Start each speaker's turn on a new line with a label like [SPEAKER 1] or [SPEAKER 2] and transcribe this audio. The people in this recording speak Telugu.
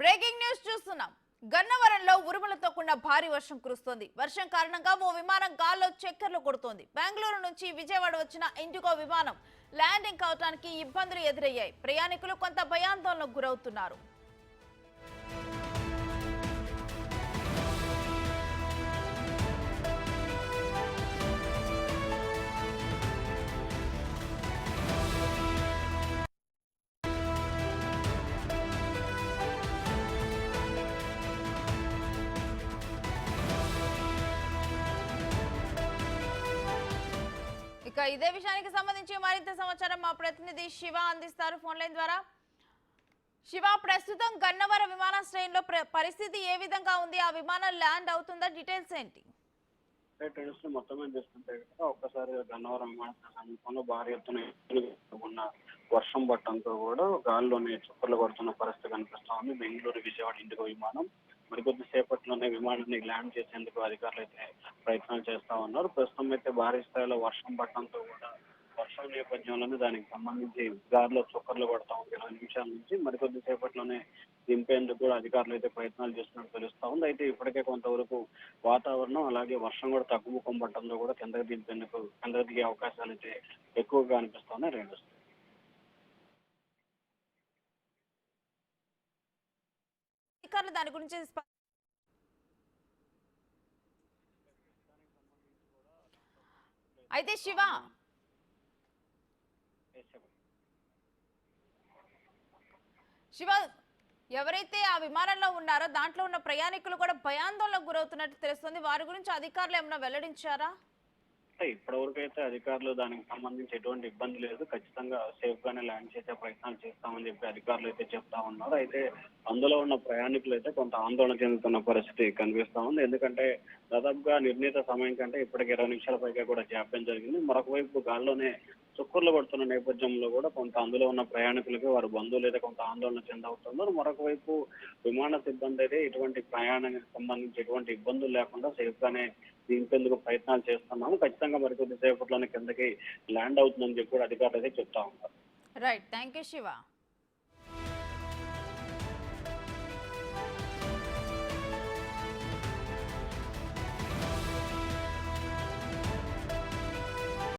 [SPEAKER 1] బ్రేకింగ్ న్యూస్ చూస్తున్నాం. గన్నవరంలో ఉరుములతో కూడిన భారీ వర్షం కురుస్తోంది. వర్షం కారణంగా ఓ విమానం గాల్లో చక్కర్లు కొడుతోంది. బెంగళూరు నుంచి విజయవాడ వచ్చిన ఇండిగో విమానం ల్యాండింగ్ కావడానికి ఇబ్బందులు ఎదురయ్యాయి. ప్రయాణికులు కొంత భయాందోళనకు గురవుతున్నారు. ఇక ఇదే విషయానికి సంబంధించి మరింత సమాచారం మా ప్రతినిధి శివ అందిస్తారు. ఫోన్ లైన్ ద్వారా శివ ప్రస్తుతం గన్నవరం విమానాశ్రయంలో ప్ర- పరిస్థితి ఏ విధంగా ఉంది? ఆ విమానం ల్యాండ్ అవుతుందా? డీటెయిల్స్ ఏంటి?
[SPEAKER 2] మొత్తం మీద ఒక్కసారి గన్నవరం విమానాశ్రయ సమీపంలో భారీ ఎత్తున ఉన్న వర్షం పట్టడంతో కూడా గాల్లోనే చుక్కలు కొడుతున్న పరిస్థితి కనిపిస్తా ఉంది. బెంగళూరు విజయవాడ ఇండిగో విమానం మరికొద్ది సేపట్లోనే విమానాన్ని ల్యాండ్ చేసేందుకు అధికారులు అయితే ప్రయత్నాలు చేస్తా ఉన్నారు. ప్రస్తుతం అయితే భారీ స్థాయిలో వర్షం పట్టడంతో కూడా వర్షం నేపథ్యంలోనే దానికి సంబంధించి దారిలో చుక్కర్లు పడతా ఉంది. ఇరవై నిమిషాల నుంచి మరికొద్ది సేపట్లోనే దింపేందుకు కూడా అధికారులు అయితే ప్రయత్నాలు చేస్తున్నట్టు తెలుస్తా ఉంది. అయితే ఇప్పటికే కొంతవరకు వాతావరణం అలాగే వర్షం కూడా తగ్గుముఖం పట్టడంతో కూడా కిందకి దింపేందుకు కిందకి దిగే అవకాశాలు అయితే ఎక్కువగా అనిపిస్తున్నాయి రెండు
[SPEAKER 1] అధికారులు దాని గురించి అయితే శివ. శివ ఎవరైతే ఆ విమానంలో ఉన్నారో దాంట్లో ఉన్న ప్రయాణికులు కూడా భయాందోళనకు గురవుతున్నట్టు తెలుస్తుంది. వారి గురించి అధికారులు ఏమైనా వెల్లడించారా?
[SPEAKER 2] ఇప్పటివరకు అయితే అధికారులు దానికి సంబంధించి ఎటువంటి ఇబ్బంది లేదు. ఖచ్చితంగా సేఫ్ గానే ల్యాండ్ చేసే ప్రయత్నాలు చేస్తామని చెప్పి అధికారులు అయితే చెప్తా ఉన్నారు. అయితే అందులో ఉన్న ప్రయాణికులు అయితే కొంత ఆందోళన చెందుతున్న పరిస్థితి కనిపిస్తా ఉంది. ఎందుకంటే దాదాపుగా నిర్ణీత సమయం కంటే ఇప్పటికి ఇరవై నిమిషాల పైగా కూడా జాప్యం జరిగింది. మరొక వైపు గాల్లోనే చుక్కర్లు పడుతున్న నేపథ్యంలో కూడా కొంత అందులో ఉన్న ప్రయాణికులకి వారి బంధువులు అయితే కొంత ఆందోళన చెందవుతున్నారు. మరొక వైపు విమాన సిబ్బంది అయితే ఇటువంటి ప్రయాణానికి సంబంధించి ఎటువంటి ఇబ్బందులు లేకుండా సేఫ్ గానే దింపేందుకు ప్రయత్నాలు చేస్తున్నాము. ఖచ్చితంగా మరికొద్ది సేపట్లోనే కిందకి ల్యాండ్ అవుతుందని చెప్పి కూడా అధికారులు అయితే చెప్తా ఉన్నారు.
[SPEAKER 1] Right thank you Shiva